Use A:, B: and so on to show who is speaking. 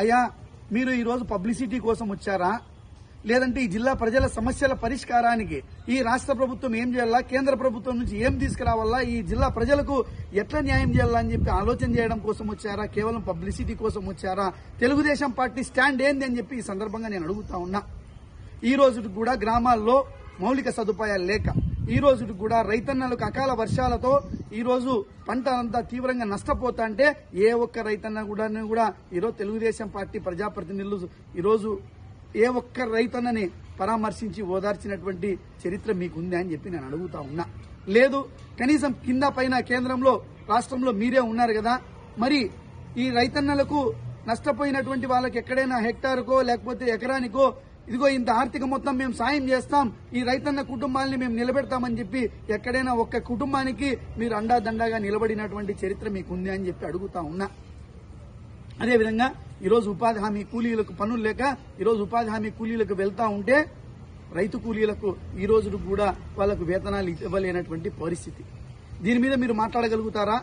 A: అయ్యా మీరు ఈరోజు పబ్లిసిటీ కోసం వచ్చారా? లేదంటే ఈ జిల్లా ప్రజల సమస్యల పరిష్కారానికి ఈ రాష్ట్ర ప్రభుత్వం ఏం చేయాలా? కేంద్ర ప్రభుత్వం నుంచి ఏం తీసుకురావాలా? ఈ జిల్లా ప్రజలకు ఎట్లా న్యాయం చేయాలా అని చెప్పి ఆలోచన చేయడం కోసం వచ్చారా? కేవలం పబ్లిసిటీ కోసం వచ్చారా? తెలుగుదేశం పార్టీ స్టాండ్ ఏంది అని చెప్పి ఈ సందర్భంగా నేను అడుగుతా ఉన్నా. ఈ రోజుకి కూడా గ్రామాల్లో మౌలిక సదుపాయాలు లేక ఈ రోజు కూడా రైతన్నలకు అకాల వర్షాలతో ఈ రోజు పంట అంతా తీవ్రంగా నష్టపోతా అంటే ఏ ఒక్క రైతన్న కూడా కూడా ఈరోజు తెలుగుదేశం పార్టీ ప్రజాప్రతినిధులు ఈరోజు ఏ ఒక్క రైతన్నని పరామర్శించి ఓదార్చినటువంటి చరిత్ర మీకుంది అని చెప్పి నేను అడుగుతా ఉన్నా. లేదు కనీసం కింద పైన కేంద్రంలో రాష్ట్రంలో మీరే ఉన్నారు కదా. మరి ఈ రైతన్నలకు నష్టపోయినటువంటి వాళ్ళకి ఎక్కడైనా హెక్టార్కో లేకపోతే ఎకరానికో ఇదిగో ఇంత ఆర్థిక మొత్తం మేము సాయం చేస్తాం ఈ రైతన్న కుటుంబాలని మేము నిలబెడతామని చెప్పి ఎక్కడైనా ఒక్క కుటుంబానికి మీరు అండాదండాగా నిలబడినటువంటి చరిత్ర మీకు ఉంది అని చెప్పి అడుగుతా ఉన్నా. అదేవిధంగా ఈరోజు ఉపాధి హామీ కూలీలకు పనులు లేక ఈరోజు ఉపాధి హామీ కూలీలకు వెళ్తా ఉంటే రైతు కూలీలకు ఈ రోజు కూడా వాళ్ళకు వేతనాలు ఇవ్వలేనటువంటి పరిస్థితి. దీని మీద మీరు మాట్లాడగలుగుతారా?